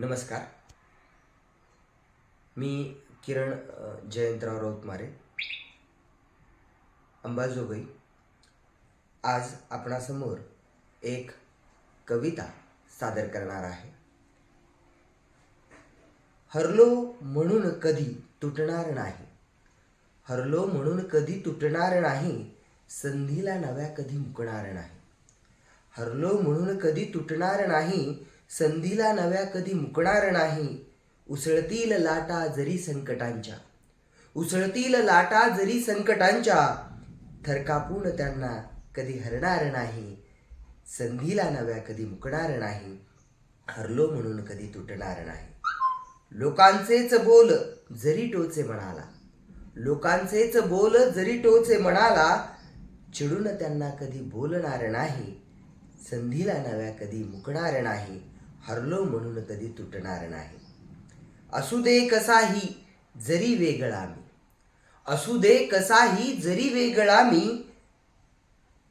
नमस्कार. मी किरण जयंतराव राऊतमारे. अंबाजोगाई. आज आपणासमोर एक कविता सादर करणार आहे. हरलो म्हणून कधी तुटणार नाही. हरलो म्हणून कधी तुटणार नाही संधीला नव्या कधी मुकणार नाही. हरलो म्हणून कधी तुटणार नाही संधीला नव्या कधी मुकणार नाही. उसळतील लाटा जरी संकटांच्या. उसळतील लाटा जरी संकटांच्या. थरकापून त्यांना कधी हरणार नाही. संधीला नव्या कधी मुकणार नाही. हरलो म्हणून कधी तुटणार नाही. लोकांचेच बोल जरी टोचे म्हणाला लोकांचेच बोल जरी टोचे म्हणाला चिडून त्यांना कधी बोलणार नाही. संधीला नव्या कधी मुकणार नाही. हरलो म्हणून कधी तुटणार नाही. असू दे कसाही जरी वेगळा मी असू दे कसाही जरी वेगळा मी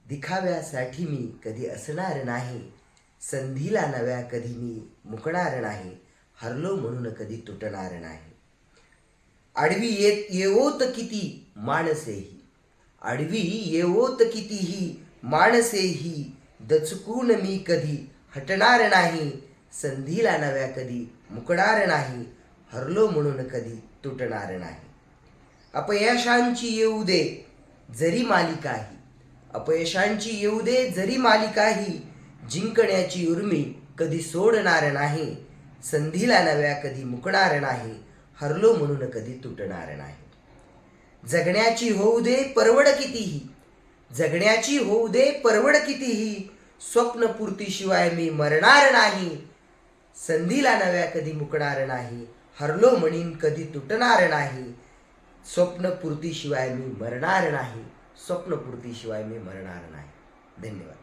दिखाव्यासाठी मी कधी असणार नाही. संधीला नव्या कधी मी मुकणार नाही. हरलो म्हणून कधी तुटणार नाही. आडवी येत येवोत किती माणसेही. आडवी येवोत कितीही माणसेही. दचकून मी कधी हटणार नाही. संधीला नव्या कधी मुकणार नाही हरलो म्हणून कधी तुटणार नाही. अपयशांची येऊ दे जरी मालिकाही अपयशांची येऊ दे जरी मालिकाही जिंकण्याची उर्मी कधी सोडणार नाही संधीला नव्या कधी मुकणार नाही हरलो म्हणून कधी तुटणार नाही. जगण्याची होऊ दे परवड कितीही जगण्याची होऊ दे परवड कितीही स्वप्नपूर्तीशिवाय मी मरणार नाही संधीला नव्या कधी मुकणार नाही हरलो म्हणीन कधी तुटणार नाही. स्वप्नपूर्तीशिवाय मी मरणार नाही स्वप्नपूर्तीशिवाय मी मरणार नाही. धन्यवाद.